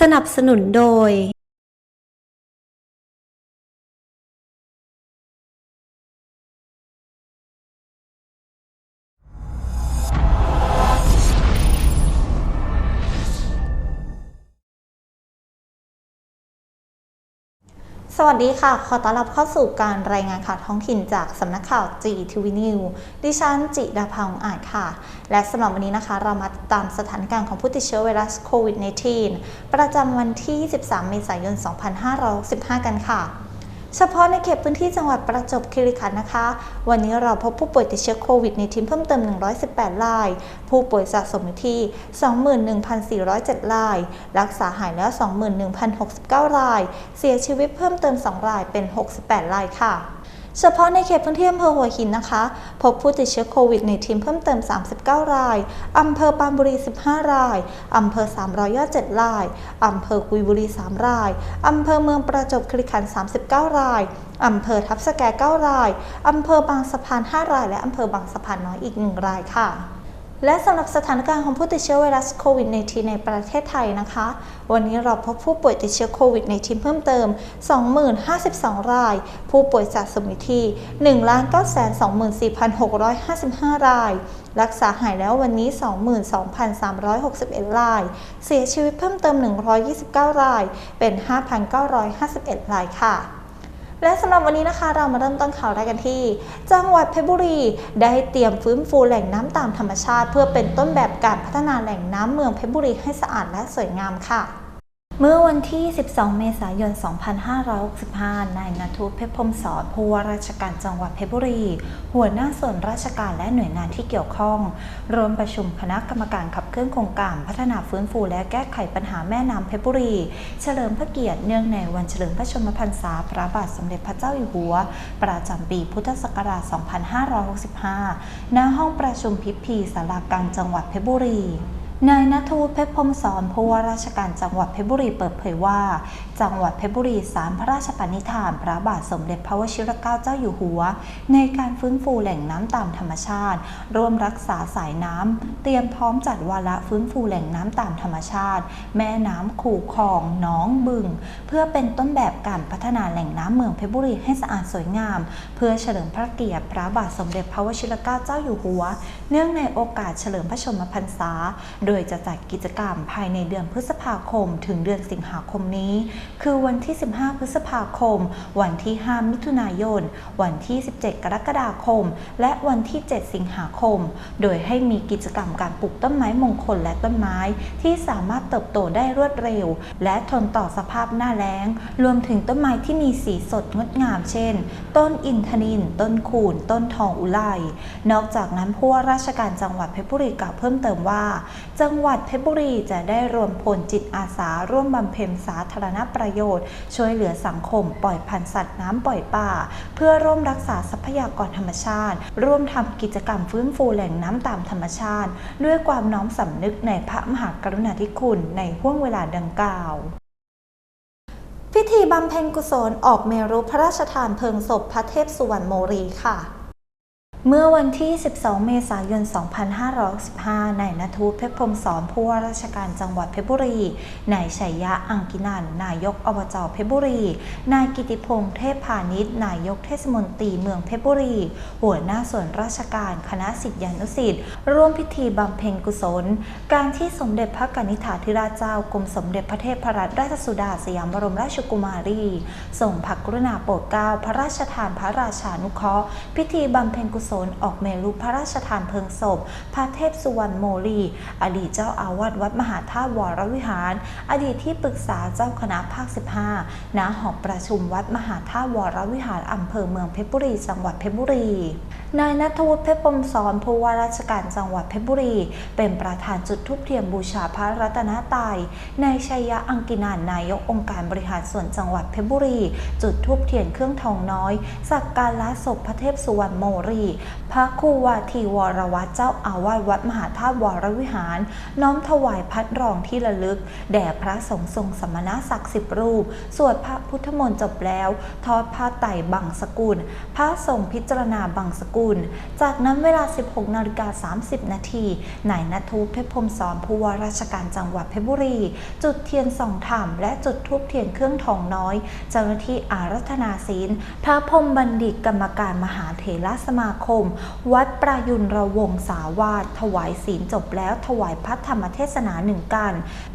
สนับสนุนโดย สวัสดีค่ะ ขอต้อนรับเข้าสู่การรายงานข่าวท้องถิ่นจากสำนักข่าวจีทีวีนิวดิฉันจิดาภาองอาจค่ะ และสำหรับวันนี้นะคะ เรามาติดตามสถานการณ์ของผู้ติดเชื้อไวรัสโควิด -19 ประจำวันที่ 23 เมษายน 2565 กันค่ะ เฉพาะในเขตพื้นที่จังหวัดประจวบคีรีขันธ์นะคะ วันนี้เราพบผู้ป่วยติดเชื้อโควิดในทีมเพิ่มเติม 118 ราย ผู้ป่วยสะสมที่ 21,407 ราย รักษาหายแล้ว 21,069 ราย เสียชีวิตเพิ่มเติม 2 รายเป็น 68 รายค่ะ เฉพาะในเขตพื้นที่อำเภอหัวหินนะคะ พบผู้ติดเชื้อโควิดในทีมเพิ่มเติม 39 ราย อำเภอปานบุรี 15 ราย อำเภอ300ยอด7ราย อำเภอกุยบุรี 3 ราย อำเภอเมืองประจวบคีรีขันธ์ 39 ราย อำเภอทับสแก 9 ราย อำเภอบางสะพาน 5 ราย และอำเภอบางสะพานน้อยอีก 1 รายค่ะ และสำหรับสถานการณ์ของผู้ติดเชื้อไวรัสโควิด -19 ในประเทศไทยนะคะ วันนี้เราพบผู้ป่วยติดเชื้อโควิด -19 เพิ่มเติม 20,052 ราย ผู้ป่วยสะสมอยู่ที่ 1,924,655 ราย รักษาหายแล้ววันนี้ 22,361 ราย เสียชีวิตเพิ่มเติม 129 ราย เป็น 5,951 รายค่ะ และสำหรับวันนี้นะคะเรามาเริ่มต้นข่าวแรกกันที่ จังหวัดเพชรบุรี ได้เตรียมฟื้นฟูแหล่งน้ำตามธรรมชาติ เพื่อเป็นต้นแบบการพัฒนาแหล่งน้ำเมืองเพชรบุรีให้สะอาดและสวยงามค่ะ เมื่อวันที่ 12 เมษายน 2565 นายนาทุเพชรพมสอนผู้ว่าราชการจังหวัดเพชรบุรี หัวหน้าส่วนราชการและหน่วยงานที่เกี่ยวข้องร่วมประชุมคณะกรรมการขับเคลื่อนโครงการพัฒนาฟื้นฟูและแก้ไขปัญหาแม่น้ำเพชรบุรี เฉลิมพระเกียรติเนื่องในวันเฉลิมพระชนมพรรษาพระบาทสมเด็จพระเจ้าอยู่หัว ประจำปีพุทธศักราช 2565 ณ ห้องประชุมพิพีสารากลางจังหวัดเพชรบุรี นายนัทวุฒิเพชรพรมสอนผู้ว่าราชการจังหวัดเพชรบุรีเปิดเผยว่า จังหวัดเพชรบุรีสารพระราชปณิธาน พระบาทสมเด็จพระวชิรเกล้าเจ้าอยู่หัว ในการฟื้นฟูแหล่งน้ำตามธรรมชาติ ร่วมรักษาสายน้ำ เตรียมพร้อมจัดวาระฟื้นฟูแหล่งน้ำตามธรรมชาติ แม่น้ำขู่คลองหน้องบึง เพื่อเป็นต้นแบบการพัฒนาแหล่งน้ำเมืองเพชรบุรีให้สะอาดสวยงาม เพื่อเฉลิมพระเกียรติพระบาทสมเด็จพระวชิรเกล้าเจ้าอยู่หัว เนื่องในโอกาสเฉลิมพระชนมพรรษา โดยจะจัดกิจกรรมภายในเดือนพฤษภาคม ถึงเดือนสิงหาคมนี้คือวันที่ 15 พฤษภาคม วันที่ 5 มิถุนายน วันที่ 17 กรกฎาคม และวันที่ 7 สิงหาคม โดยให้มีกิจกรรมการปลูกต้นไม้มงคลและต้นไม้ ที่สามารถเติบโตได้รวดเร็ว และทนต่อสภาพหน้าแล้ง รวมถึงต้นไม้ที่มีสีสดงดงามเช่น ต้นอินทนิน ต้นคูน ต้นทองอุไรนอกจากนั้นผู้ว่าราชการจังหวัดเพชรบุรีกล่าวเพิ่มเติมว่า จังหวัดเพชรบุรีจะได้รวมพลจิตอาสาร่วมบำเพ็ญสาธารณประโยชน์ ช่วยเหลือสังคม ปล่อยพันธุ์สัตว์น้ำปล่อยป่า เพื่อร่วมรักษาทรัพยากรธรรมชาติ ร่วมทำกิจกรรมฟื้นฟูแหล่งน้ำตามธรรมชาติ ด้วยความน้อมสำนึกในพระมหากรุณาธิคุณในห่วงเวลาดังกล่าวพิธีบำเพ็ญกุศลออกเมรุพระราชทานเพลิงศพพระเทพสุวรรณโมรีค่ะ เมื่อวันที่ 12 เมษายน 2515 นายณทูตเพชรพรมสอนผู้ว่าราชการจังหวัดเพชรบุรี นายชัยยะอังกินัน นายกอบจเพชรบุรี นายกิติพงษ์เทพพาณิชย์ นายกเทศมนตรีเมืองเพชรบุรี หัวหน้าส่วนราชการคณะสิทธิานุสิทธิ์ร่วมพิธีบำเพ็ญกุศล การที่สมเด็จพระกนิษฐาธิราชเจ้ากรมสมเด็จพระเทพรัตนราชสุดาสยามบรมราชกุมารีทรงพระกรุณาโปรดเกล้าพระราชทานพระราชานุเคราะห์ พิธีบำเพ็ญกุศลออกเมรุพระราชทานเพลิงศพ พระเทพสุวรรณโมลีอดีตเจ้าอาวาสวัดมหาธาตุวรวิหาร อดีตที่ปรึกษาเจ้าคณะภาค 15ณหอประชุมวัดมหาธาตุวรวิหารอำเภอเมืองเพชรบุรีจังหวัดเพชรบุรีนายนัทวุฒิเพชรปมสอนผู้ว่าราชการจังหวัดเพชรบุรี เป็นประธานจุดธูปเทียมบูชาพระรัตนตรัยนายชัยยะอังกินานนายกองค์การบริหารส่วนจังหวัดเพชรบุรี จุดธูปเทียนเครื่องทองน้อย สักการะศพพระเทพสุวรรณโมรีพระครูวาทีวรวัตรเจ้าอาวาสวัดมหาธาตุวรวิหาร น้อมถวายพัดรองที่ระลึก แด่พระสงฆ์ทรงสมณศักดิ์สิบรูป สวดพระพุทธมนต์จบแล้ว ทอดผ้าไตรบังสกุล พระสงฆ์พิจารณาบังสกุล จากนั้นเวลา 16นาฬิกา30 นาทีนายนัทูปเพชรพรมสอนผู้ว่าราชการจังหวัดเพชรบุรี จุดเทียนสองธรรมและจุดทูบเทียนเครื่องทองน้อย เจ้าหน้าที่อารัธนาศีลพระพรมบัณฑิตกรรมการมหาเถรสมาคม วัดประยุนระวงศาวาสถวายศีลจบแล้วถวายพระธรรมเทศนาหนึ่งกัน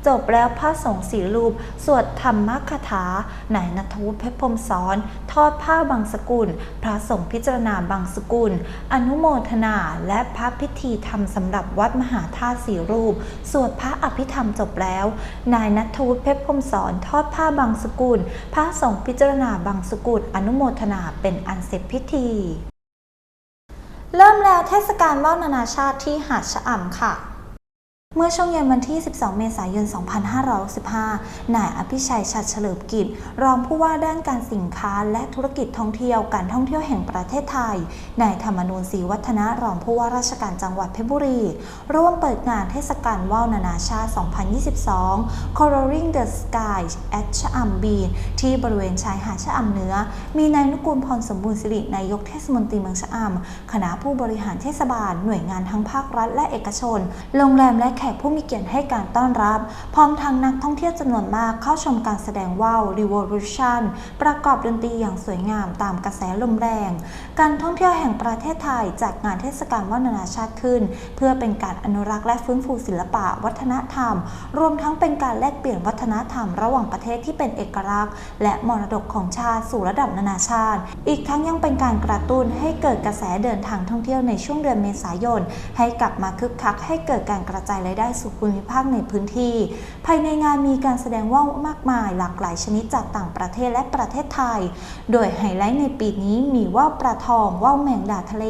จบแล้วพระสงฆ์สีรูป สวดธรรมคาถา นายนัทวุฒิเพชรพรมสอน ทอดผ้าบางสกุล พระสงฆ์พิจารณาบางสกุล อนุโมทนา และพระพิธีธรรมสำหรับวัดมหาธาตุสีรูป สวดพระอภิธรรมจบแล้ว นายนัทวุฒิเพชรพรมสอน ทอดผ้าบางสกุล พระสงฆ์พิจารณาบางสกุล อนุโมทนาเป็นอันเสร็จพิธี เริ่มแล้วเทศกาลว่าวนานาชาติที่หาดชะอำค่ะ เมื่อช่วงเย็นวันที่ 12 เมษายน 2565นายอภิชัยชัดเฉลิมกิจ รองผู้ว่าด้านการสินค้าและธุรกิจท่องเที่ยวการท่องเที่ยวแห่งประเทศไทย นายธรรมนูญศรีวัฒนะรองผู้ว่าราชการจังหวัดเพชรบุรี ร่วมเปิดงานเทศกาลว่าวนานาชาติ 2022 Coloring the Sky at ชะอำบีนที่บริเวณชายหาดชะอำเหนือมีนายนุกูลพรสมบูรณ์สิรินายกเทศมนตรีเมืองชะอำคณะผู้บริหารเทศบาลหน่วยงานทั้งภาครัฐและเอกชน โรงแรมและขกผู้มีเกียรติให้การต้อนรับ พร้อมทั้งนักท่องเที่ยวจำนวนมากเข้าชมการแสดงว่าว Revolution ประกอบดนตรีอย่างสวยงามตามกระแสลมแรง การท่องเที่ยวแห่งประเทศไทยจัดงานเทศกาลว่าวนานาชาติขึ้น เพื่อเป็นการอนุรักษ์และฟื้นฟูศิลปะวัฒนธรรม รวมทั้งเป็นการแลกเปลี่ยนวัฒนธรรม ระหว่างประเทศที่เป็นเอกลักษณ์ และมรดกของชาติสู่ระดับนานาชาติ อีกทั้งยังเป็นการกระตุ้นให้เกิดกระแสเดินทางท่องเที่ยวในช่วงเดือนเมษายน ให้กลับมาคึกคักให้เกิดการกระจายรายได้สู่ภูมิภาคในพื้นที่ภายในงานมีการแสดงว่าวมากมายหลากหลายชนิดจากต่างประเทศและประเทศไทย โดยไฮไลท์ในปีนี้มีว่าวปลาทองว่าวแมงดาทะเล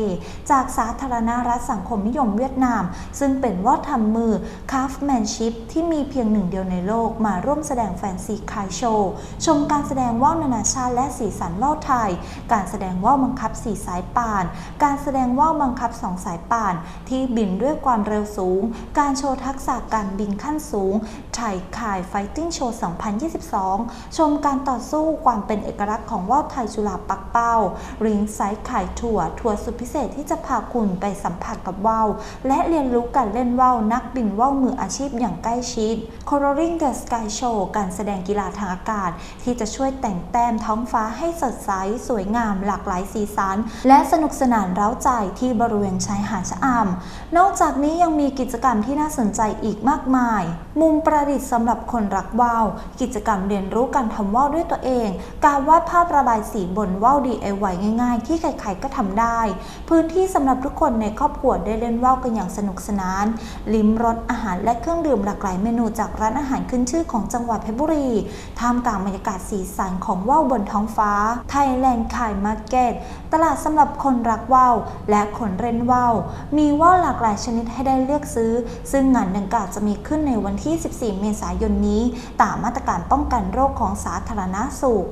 จากสาธารณรัฐสังคมนิยมเวียดนาม ซึ่งเป็นว่าวทำมือ craftsmanship ที่มีเพียงหนึ่งเดียวในโลกมาร่วมแสดงแฟนซีคายโชว์ชมการแสดงว่าวนานาชาติและสีสันว่าวไทย การแสดงว่าวบังคับสี่สายป่าน การแสดงว่าวบังคับสองสายป่าน ที่บินด้วยความเร็วสูง การโชว์ทักษะการบินขั้นสูงไทยคายไฟติ้งโชว์ 2022 ชมการต่อสู้ความเป็นเอกลักษณ์ของว่าวไทยจุฬาปักเป้า ริงไซส์ขายถั่วทัวร์สุดพิเศษที่จะพาคุณไปสัมผัสกับว่าวและเรียนรู้การเล่นว่าวนักบินว่าวมืออาชีพอย่างใกล้ชิด Coloring the Sky Show การแสดงกีฬาทางอากาศ ที่จะช่วยแต่งแต้มท้องฟ้าให้สดใสสวยงามหลากหลายสีสัน และสนุกสนานเร้าใจที่บริเวณชายหาดชะอำนอกจากนี้ยังมีกิจกรรมที่น่าสนใจอีกมากมาย มุมประดิษฐ์สำหรับคนรักว่าว กิจกรรมเรียนรู้การทำว่าวด้วยตัวเอง การวาดภาพระบายสีบนว่าว DIY ง่าย ๆ ที่ใครๆก็ทำได้ พื้นที่สำหรับทุกคนในครอบครัวได้เล่นว่าวกันอย่างสนุกสนาน ลิ้มรสอาหารและเครื่องดื่มหลากหลายเมนูจากร้านอาหารขึ้นชื่อของจังหวัดเพชรบุรีท่ามกลางบรรยากาศสีสันของว่าวบนท้องฟ้าไทยแลนด์ขายมาร์เก็ตตลาดสำหรับคนรักว่าวและคนเล่นว่าวมีว่าวหลากหลายชนิดให้ได้เลือกซื้อ ซึ่งงานดังกล่าวจะมีขึ้นในวันที่ 14เมษายนนี้ ตามมาตรการป้องกันโรคของสาธารณสุข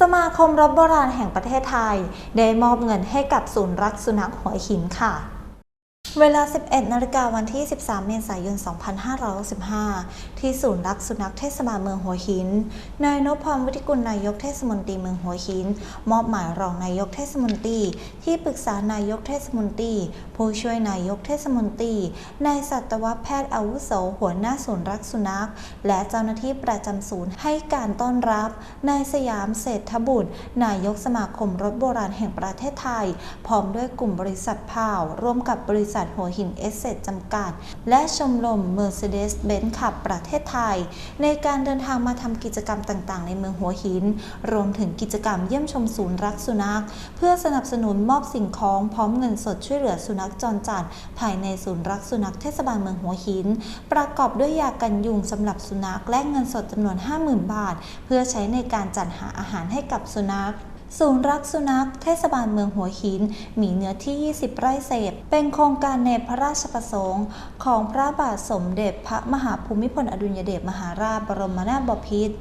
สมาคมรถโบราณแห่งประเทศไทย ได้มอบเงินให้กับศูนย์รักสุนัขหัวหินค่ะ เวลา 11 นาฬิกาวันที่ 13 เมษายน 2565 ที่ศูนย์รักสุนัขเทศบาลเมืองหัวหิน นายนพพรวุฒิกุลนายกเทศมนตรีเมืองหัวหิน มอบหมายรองนายกเทศมนตรี ที่ปรึกษานายกเทศมนตรี ผู้ช่วยนายกเทศมนตรี นายสัตวแพทย์อาวุโสหัวหน้าศูนย์รักสุนัข และเจ้าหน้าที่ประจำศูนย์ให้การต้อนรับ นายสยามเศรษฐบุตร นายกสมาคมรถโบราณแห่งประเทศไทย พร้อมด้วยกลุ่มบริษัทพาวร่วมกับบริษัทหัวหินเอสเซจำกัด และชมรม Mercedes-Benz ขับประเทศไทย ในการเดินทางมาทำกิจกรรมต่างๆ ในเมืองหัวหิน รวมถึงกิจกรรมเยี่ยมชมศูนย์รักสุนัข เพื่อสนับสนุนมอบสิ่งของพร้อมเงินสดช่วยเหลือสุนัขจรจัด ภายในศูนย์รักสุนัขเทศบาลเมืองหัวหิน ประกอบด้วยยากันยุงสำหรับสุนัขและเงินสดจำนวน 50,000 บาท เพื่อใช้ในการจัดหาอาหารให้กับสุนัข ศูนย์รักสุนัข เทศบาลเมืองหัวหิน มีเนื้อที่ 20 ไร่เศษ เป็นโครงการในพระราชประสงค์ ของพระบาทสมเด็จพระมหาภูมิพลอดุลยเดชมหาราชบรมนาถบพิตร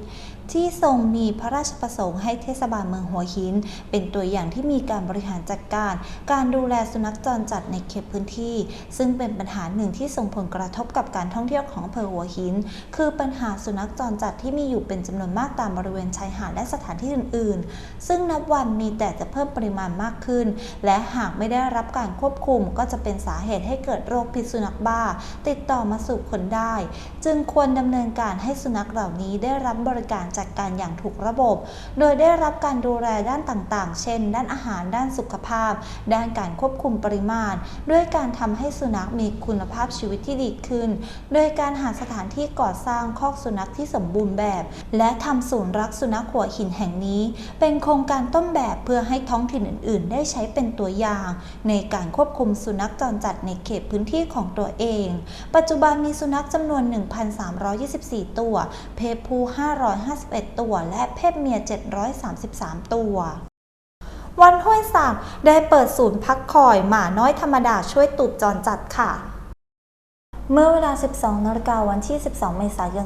ที่ทรงมีพระราชประสงค์ให้เทศบาลเมืองหัวหิน เป็นตัวอย่างที่มีการบริหารจัดการ การดูแลสุนัขจรจัดในเขตพื้นที่ ซึ่งเป็นปัญหาหนึ่งที่ส่งผลกระทบกับการท่องเที่ยวของอำเภอหัวหิน คือปัญหาสุนัขจรจัดที่มีอยู่เป็นจำนวนมากตามบริเวณชายหาดและสถานที่อื่น ๆ ซึ่งนับวันมีแต่จะเพิ่มปริมาณมากขึ้น และหากไม่ได้รับการควบคุมก็จะเป็นสาเหตุให้เกิดโรคพิษสุนัขบ้า ติดต่อมาสู่คนได้ จึงควรดำเนินการให้สุนัขเหล่านี้ได้รับบริการจัดการอย่างถูกระบบ โดยได้รับการดูแลด้านต่างๆ เช่น ด้านอาหาร ด้านสุขภาพ ด้านการควบคุมปริมาณ ด้วยการทำให้สุนัขมีคุณภาพชีวิตที่ดีขึ้น โดยการหาสถานที่ก่อสร้างคอกสุนัขที่สมบูรณ์แบบ และทำศูนย์รักสุนัขหัวหินแห่งนี้ เป็นโครงการต้นแบบเพื่อให้ท้องถิ่นอื่น ๆ ได้ใช้เป็นตัวอย่าง ในการควบคุมสุนัขจรจัดในเขตพื้นที่ของตัวเอง ปัจจุบันมีสุนัขจำนวน 1,324 ตัว เพศผู้151 ตัว และเพศเมีย 733 ตัว วันห้วยสักได้เปิดศูนย์พักคอยหมาน้อยธรรมดาช่วยตูบจรจัดค่ะ เมื่อเวลา 12นาฬิกาวันที่ 12 เมษายน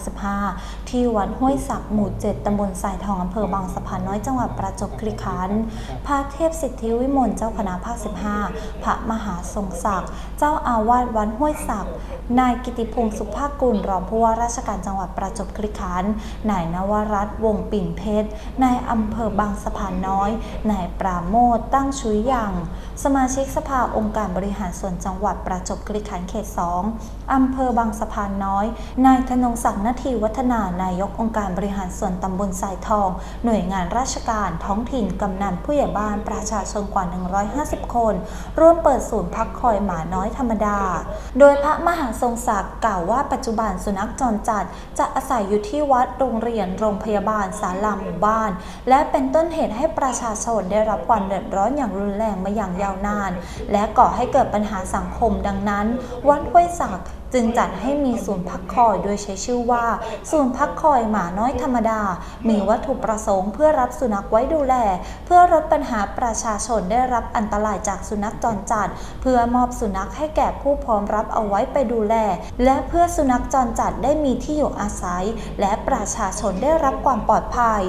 2515 ที่วัดห้วยสักหมู่ 7 ตำบลสายทอง อำเภอบางสะพานน้อย จังหวัดประจวบคีรีขันธ์ พระเทพสิทธิวิมล เจ้าคณะภาค 15 พระมหาทรงศักดิ์ เจ้าอาวาสวัดห้วยสักนายกิติพงศ์สุภาคกุล รองผู้ว่าราชการจังหวัดประจวบคีรีขันธ์ นายนวรัตน์ วงศ์ปิ่นเพชร นายอำเภอบางสะพานน้อย นายปราโมทตั้งชุยยัง สมาชิกสภาองค์การบริหารส่วนจังหวัดประจวบคีรีขันธ์เต 2 อำเภอบางสะพานน้อย นายธนงศักดิ์นาทีวัฒนานายกองค์การบริหารส่วนตำบลสายทอง หน่วยงานราชการท้องถิ่นกำนันผู้ใหญ่บ้านประชาชนกว่า 150 คน ร่วมเปิดศูนย์พักคอยหมาน้อยธรรมดา โดยพระมหาทรงศักดิ์กล่าวว่าปัจจุบันสุนัขจรจัด จะอาศัยอยู่ที่วัดโรงเรียนโรงพยาบาลศาลาหมู่บ้าน และเป็นต้นเหตุให้ประชาชนได้รับความเดือดร้อนอย่างรุนแรงมาอย่างยาวนาน และก่อให้เกิดปัญหาสังคมดังนั้นวัดห้วยสัก จึงจัดให้มีศูนย์พักคอยโดยใช้ชื่อว่า ศูนย์พักคอยหมาน้อยธรรมดา มีวัตถุประสงค์เพื่อรับสุนัขไว้ดูแล เพื่อลดปัญหาประชาชนได้รับอันตรายจากสุนัขจรจัด เพื่อมอบสุนัขให้แก่ผู้พร้อมรับเอาไว้ไปดูแล และเพื่อสุนัขจรจัดได้มีที่อยู่อาศัย และประชาชนได้รับความปลอดภัย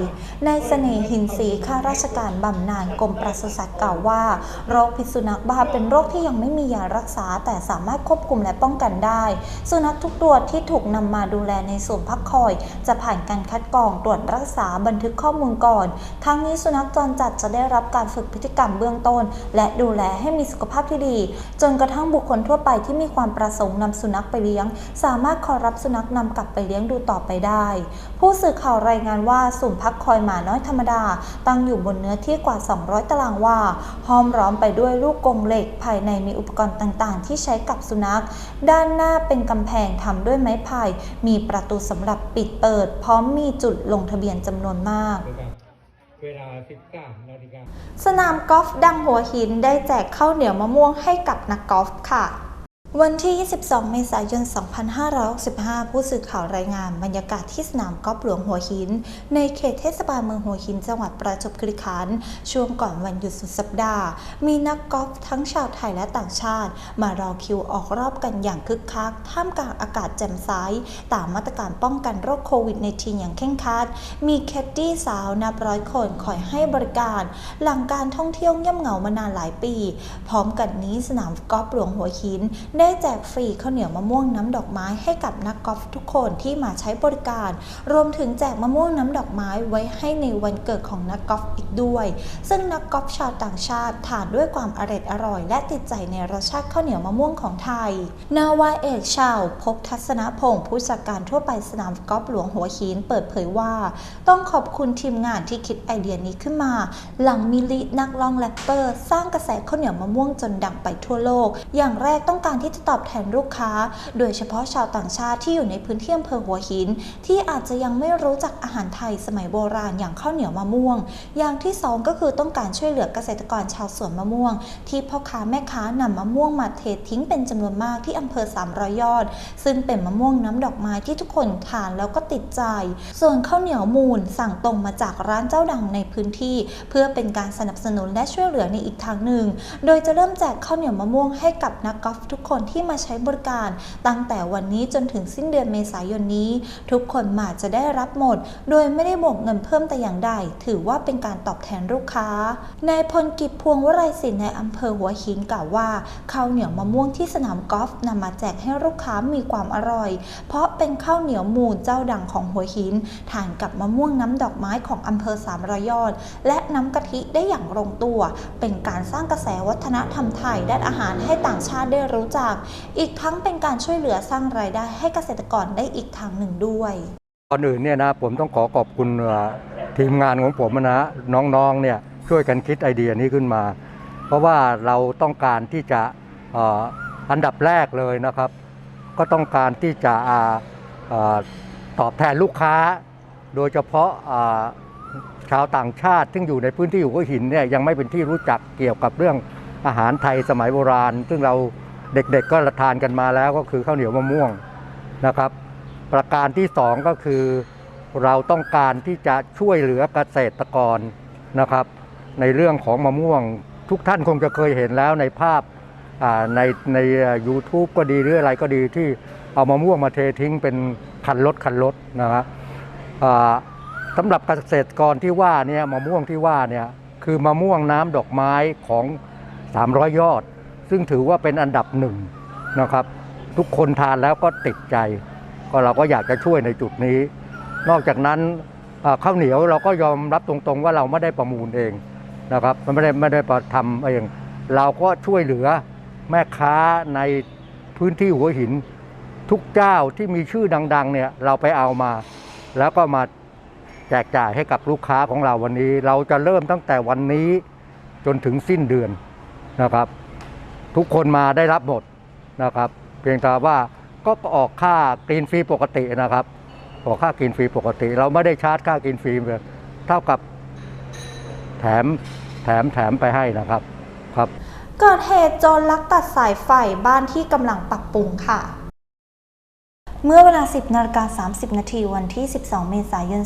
ในายเสน่หินศรีข้าราชการบำนาญกรมปศุสัตว์กล่าวว่าโรคพิษสุนัขบ้าเป็นโรคที่ยังไม่มียารักษา แต่สามารถควบคุมและป้องกันได้สุนัขทุกตัวที่ถูกนำมาดูแลในศูนย์พักคอย จะผ่านการคัดกรองตรวจรักษาบันทึกข้อมูลก่อน ทั้งนี้สุนัขจรจัดจะได้รับการฝึกพฤติกรรมเบื้องต้น และดูแลให้มีสุขภาพที่ดี จนกระทั่งบุคคลทั่วไปที่มีความประสงค์นำสุนัขไปเลี้ยง สามารถขอรับสุนัขนำกลับไปเลี้ยงดูต่อไปได้ ผู้สื่อข่าวรายงานว่าศูนย์พักคอยหมาน้อยธรรมดา ตั้งอยู่บนเนื้อที่กว่า 200 ตารางวาห้อมล้อมไปด้วยลูกกรงเหล็ก ภายในมีอุปกรณ์ต่างๆ ที่ใช้กับสุนัข ด้านหน้าเป็นกำแพงทำด้วยไม้ไผ่มีประตูสำหรับปิดเปิด พร้อมมีจุดลงทะเบียนจำนวนมากเวลา 13นาฬิกาสนามกอล์ฟดังหัวหินได้แจกข้าวเหนียวมะม่วงให้กับนักกอล์ฟค่ะ วันที่ 22 เมษายน 2565 ผู้สื่อข่าวรายงานบรรยากาศที่สนามกอล์ฟหลวงหัวหิน ในเขตเทศบาลเมืองหัวหินจังหวัดประจวบคีรีขันธ์ช่วงก่อนวันหยุดสุดสัปดาห์ มีนักกอล์ฟทั้งชาวไทยและต่างชาติ มารอคิวออกรอบกันอย่างคึกคัก ท่ามกลางอากาศแจ่มใสตามมาตรการป้องกันโรคโควิด -19 อย่างเคร่งคัด มีแคดดี้สาวนับร้อยคนคอยให้บริการ หลังการท่องเที่ยวเงียบเหงามานานหลายปี พร้อมกันนี้สนามกอล์ฟหลวงหัวหินได้แจกฟรีข้าวเหนียวมะม่วงน้ำดอกไม้ให้กับนักกอล์ฟทุกคนที่มาใช้บริการ รวมถึงแจกมะม่วงน้ำดอกไม้ไว้ให้ในวันเกิดของนักกอล์ฟอีกด้วย ซึ่งนักกอล์ฟชาวต่างชาติทานด้วยความอร่อยอร่อย และติดใจในรสชาติข้าวเหนียวมะม่วงของไทย นาวาเอกชาวพบทัศนพงศ์ผู้จัดการทั่วไปสนามกอล์ฟหลวงหัวหินเปิดเผยว่า ต้องขอบคุณทีมงานที่คิดไอเดียนี้ขึ้นมา หลังมิลินักร้องแรปเปอร์ สร้างกระแสข้าวเหนียวมะม่วงจนดังไปทั่วโลก อย่างแรกต้องการที่ที่จะตอบแทนลูกค้า โดยเฉพาะชาวต่างชาติที่อยู่ในพื้นที่อำเภอหัวหิน ที่อาจจะยังไม่รู้จักอาหารไทยสมัยโบราณอย่างข้าวเหนียวมะม่วง อย่างที่สองก็คือต้องการช่วยเหลือเกษตรกรชาวสวนมะม่วง ที่พ่อค้าแม่ค้านำมะม่วงมาเททิ้งเป็นจำนวนมากที่อำเภอ300ยอด ซึ่งเป็นมะม่วงน้ำดอกไม้ที่ทุกคนทานแล้วก็ติดใจ ส่วนข้าวเหนียวมูลสั่งตรงมาจากร้านเจ้าดังในพื้นที่ เพื่อเป็นการสนับสนุนและช่วยเหลือในอีกทางหนึ่ง โดยจะเริ่มแจกข้าวเหนียวมะม่วงให้กับนักกอล์ฟทุกคนที่มาใช้บริการ ตั้งแต่วันนี้จนถึงสิ้นเดือนเมษายนนี้ ทุกคนมาจะได้รับหมด โดยไม่ได้บวกเงินเพิ่มแต่อย่างใด ถือว่าเป็นการตอบแทนลูกค้านายพลกิจพวงวรัยศิลป์ในอำเภอหัวหินกล่าวว่าข้าวเหนียวมะม่วงที่สนามกอล์ฟนำมาแจกให้ลูกค้ามีความอร่อย เพราะเป็นข้าวเหนียวมูลเจ้าดังของหัวหินทานกับมะม่วงน้ำดอกไม้ของอำเภอสามรอยยอด และน้ำกะทิได้อย่างลงตัว เป็นการสร้างกระแสวัฒนธรรมไทยด้านอาหารให้ต่างชาติได้รู้จักอีกทั้งเป็นการช่วยเหลือสร้างรายได้ให้เกษตรกรได้อีกทางหนึ่งด้วยก่อนอื่นเนี่ยนะผมต้องขอขอบคุณทีมงานของผมนะน้องๆเนี่ยช่วยกันคิดไอเดียนี้ขึ้นมา เพราะว่าเราต้องการที่จะอ,อันดับแรกเลยนะครับ ก็ต้องการที่จะออตอบแทนลูกค้า โดยเฉพาะชาวต่างชาติ ซึ่งอยู่ในพื้นที่หัวหินเนี่ยยังไม่เป็นที่รู้จักเกี่ยวกับเรื่องอาหารไทยสมัยโบราณ ซึ่งเรา เด็กๆก็ทานกันมาแล้วก็คือข้าวเหนียวมะม่วงนะครับ ประการที่สองก็คือ เราต้องการที่จะช่วยเหลือเกษตรกรนะครับ ในเรื่องของมะม่วงทุกท่านคงจะเคยเห็นแล้วในภาพในในยูทูบก็ดีหรืออะไรก็ดีที่เอามะม่วงมาเททิ้งเป็นคันรถคันรถนะครับสำหรับเกษตรกรที่ว่าเนี่ยมะม่วงที่ว่าเนี่ยคือมะม่วงน้ำดอกไม้ของ 300 ยอด ซึ่งถือว่าเป็นอันดับหนึ่งนะครับ ทุกคนทานแล้วก็ติดใจ ก็เราก็อยากจะช่วยในจุดนี้ นอกจากนั้นข้าวเหนียวเราก็ยอมรับตรงๆ ว่าเราไม่ได้ประมูลเองนะครับมันไม่ได้ไม่ได้ทำเอง เราก็ช่วยเหลือแม่ค้าในพื้นที่หัวหิน ทุกเจ้าที่มีชื่อดังๆเนี่ยเราไปเอามา แล้วก็มาแจกจ่ายให้กับลูกค้าของเราวันนี้ เราจะเริ่มตั้งแต่วันนี้จนถึงสิ้นเดือนนะครับ ทุกคนมาได้รับหมดนะครับ เพียงแต่ว่าก็ออกค่ากรีนฟรีปกตินะครับ ออกค่ากินฟรีปกติ เราไม่ได้ชาร์จค่ากินฟรีเลยเท่ากับแถมแถมแถมไปให้นะครับครับ เกิดเหตุโจรลักตัดสายไฟบ้านที่กำลังปรับปรุงค่ะ เมื่อเวลา 10นาฬิกา30 นาทีวันที่ 12 เมษายน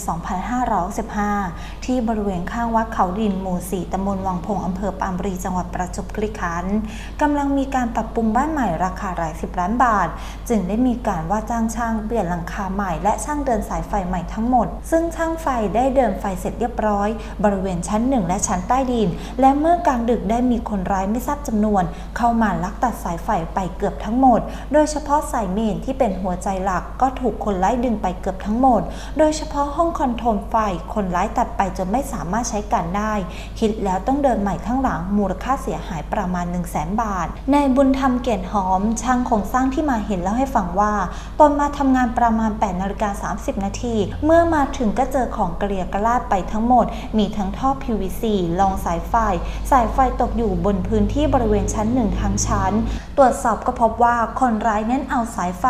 2565 ที่บริเวณข้างวัดเขาดินหมู่ 4 ตำบลวังพง อำเภอปามรี จังหวัดประจวบคีรีขันธ์กำลังมีการปรับปรุงบ้านใหม่ราคาหลายสิบล้านบาท จึงได้มีการว่าจ้างช่างเปลี่ยนหลังคาใหม่และช่างเดินสายไฟใหม่ทั้งหมด ซึ่งช่างไฟได้เดินไฟเสร็จเรียบร้อย บริเวณชั้น 1 และชั้นใต้ดิน และเมื่อกลางดึกได้มีคนร้ายไม่ทราบจำนวน เข้ามาลักตัดสายไฟไปเกือบทั้งหมด โดยเฉพาะสายเมนที่เป็นหัวใจหลักก็ถูกคนร้ายดึงไปเกือบทั้งหมด โดยเฉพาะห้องคอนโทรลไฟ คนร้ายตัดไปจนไม่สามารถใช้การได้ คิดแล้วต้องเดินใหม่ทั้งหลังมูลค่าเสียหายประมาณ 1 0 0 0 0แสนบาทในบุญธรรมเกียรติหอม ช่างโครงสร้างที่มาเห็นแล้วให้ฟังว่า ตนมาทำงานประมาณ8นาฬิกา30 นาที เมื่อมาถึงก็เจอของเกลียกระลาดไปทั้งหมด มีทั้งท่อ PVC รองสายไฟ สายไฟตกอยู่บนพื้นที่บริเวณชั้นหนึ่งทั้งชั้น ตรวจสอบก็พบว่าคนร้ายนั้นเอาสายไฟ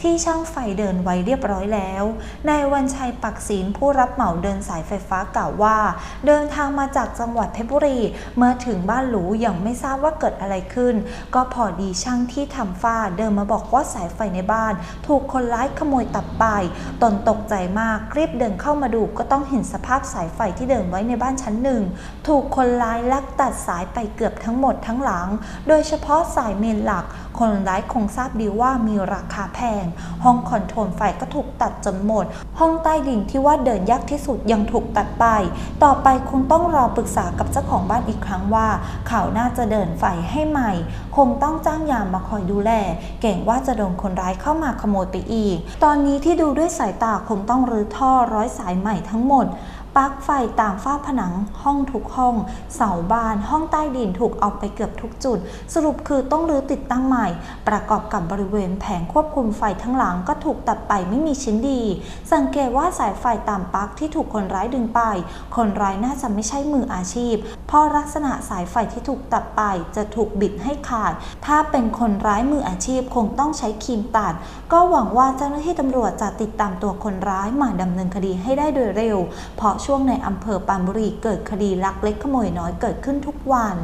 ที่ช่่างไฟเดินไว้เรียบร้อยแล้ว นายวันชัยปักศีลผู้รับเหมาเดินสายไฟฟ้ากล่าวว่า เดินทางมาจากจังหวัดเพชรบุรี เมื่อถึงบ้านหรูยังไม่ทราบว่าเกิดอะไรขึ้น ก็พอดีช่างที่ทำฝ้าเดินมาบอกว่าสายไฟในบ้าน ถูกคนร้ายขโมยตัดไป ตนตกใจมากรีบเดินเข้ามาดูก็ต้องเห็นสภาพสายไฟที่เดินไว้ในบ้านชั้นหนึ่ง ถูกคนร้ายลักตัดสายไปเกือบทั้งหมดทั้งหลัง โดยเฉพาะสายเมนหลักคนร้ายคงทราบดีว่ามีราคาแพง ห้องคอนโทรลไฟก็ถูกตัดจนหมด ห้องใต้ดินที่ว่าเดินยากที่สุดยังถูกตัดไป ต่อไปคงต้องรอปรึกษากับเจ้าของบ้านอีกครั้งว่า เขาน่าจะเดินไฟให้ใหม่ คงต้องจ้างยามมาคอยดูแล เก่งว่าจะโดนคนร้ายเข้ามาขโมยไปอีก ตอนนี้ที่ดูด้วยสายตาคงต้องรื้อท่อร้อยสายใหม่ทั้งหมด ปลั๊กไฟตามฝ้าผนังห้องทุกห้อง เสาบาน ห้องใต้ดินถูกเอาไปเกือบทุกจุด สรุปคือต้องรื้อติดตั้งใหม่ ประกอบกับบริเวณแผงควบคุมไฟทั้งหลังก็ถูกตัดไปไม่มีชิ้นดี สังเกตว่าสายไฟตามปลั๊กที่ถูกคนร้ายดึงไป คนร้ายน่าจะไม่ใช่มืออาชีพ เพราะลักษณะสายไฟที่ถูกตัดไปจะถูกบิดให้ขาด ถ้าเป็นคนร้ายมืออาชีพคงต้องใช้ครีมตัด ก็หวังว่าเจ้าหน้าที่ตำรวจจะติดตามตัวคนร้ายมาดำเนินคดีให้ได้โดยเร็ว เพราะช่วงในอำเภอปรานบุรีเกิดคดีลักเล็กขโมยน้อยเกิดขึ้นทุกวัน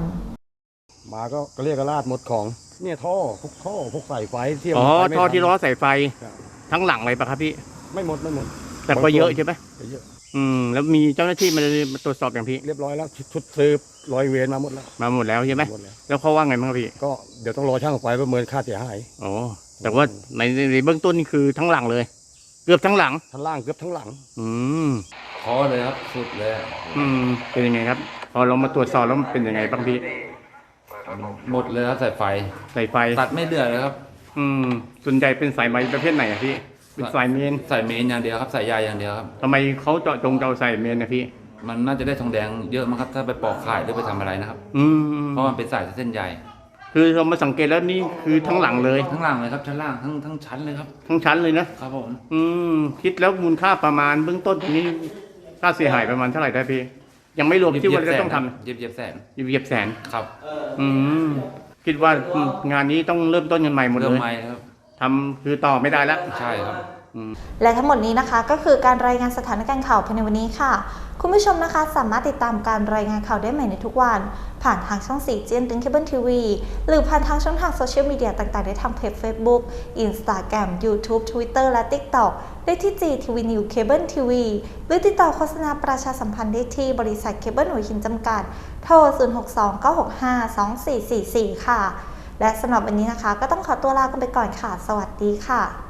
มาก็ก็เรียกกระลาดหมดของ เนี่ยท่อพวกท่อพวกสายไฟที่อ๋อมันไปไม่ท่อที่ล้อทันสายไฟครับทั้งหลังเลยปะครับพี่ ไม่หมดไม่หมด แต่ก็เยอะใช่ไหมเยอะ อืม แล้วมีเจ้าหน้าที่มามาตรวจสอบอย่างพี่ เรียบร้อยแล้วชุดชุดสืบร้อยเวรมาหมดแล้วมาหมดแล้วใช่ไหมหมดแล้วแล้วเขาว่าไงบ้างครับพี่ก็เดี๋ยวต้องรอช่างไฟประเมินค่าเสียหาย อ๋อแต่ว่าในในเบื้องต้นนี่คือทั้งหลังเลย เกือบทั้งหลัง ทั้งล่างเกือบทั้งหลัง อืมพอเลยครับสุดเลยอะอืมเป็นยังไงครับพอเรามาตรวจสอบแล้วมันเป็นยังไงบ้างพี่หมดเลยครับสายไฟ สายไฟตัดไม่เหลือเลยครับ อืมส่วนใหญ่เป็นสายไหมประเภทไหนอะพี่เป็นสายเมนใส่เมนอย่างเดียวครับใส่ยาอย่างเดียวครับทำไมเขาเจาะจงเจาสายเมนนะพี่ มันน่าจะได้ทองแดงเยอะมั้งครับ ถ้าไปปอกขายหรือไปทำอะไรนะครับ อืมเพราะมันเป็นสายเส้นใหญ่คือเรามาสังเกตแล้วนี่คือทั้งหลังเลย ทั้งล่างเลยครับชั้นล่างทั้งทั้งชั้นเลยครับทั้งชั้นเลยนะ ครับผม อืมคิดแล้วมูลค่าประมาณเบื้องต้นตรงนี้ ค่าเสียหายประมาณเท่าไหร่ได้พี่ ยังไม่รวมที่ว่าจะต้องทำเย็บเย็บแสนยีเยียบแสนครับ อืมคิดว่างานนี้ต้องเริ่มต้นกันใหม่หมดเลเริ่มยใหม่ครับทำคือต่อไม่ได้แล้วใช่ครับ และทั้งหมดนี้นะคะก็คือการรายงานสถานการณ์ข่าวภายในวันนี้ค่ะ คุณผู้ชมนะคะสามารถติดตามการรายงานข่าวได้ใหม่ในทุกวัน ผ่านทางช่อง4เจียนตึงเคเบิลทีวีหรือผ่านทางช่องทางโซเชียลมีเดียต่างๆ ได้ทางเพจ Facebook Instagram YouTube Twitter และ TikTok ได้ที่ GTV New Cable TV หรือติดต่อโฆษณาประชาสัมพันธ์ได้ที่บริษัทเคเบิลหัวหินจำกัด โทร 0629652444 ค่ะ และสำหรับวันนี้นะคะ ก็ต้องขอตัวลากันไปก่อนค่ะ สวัสดีค่ะ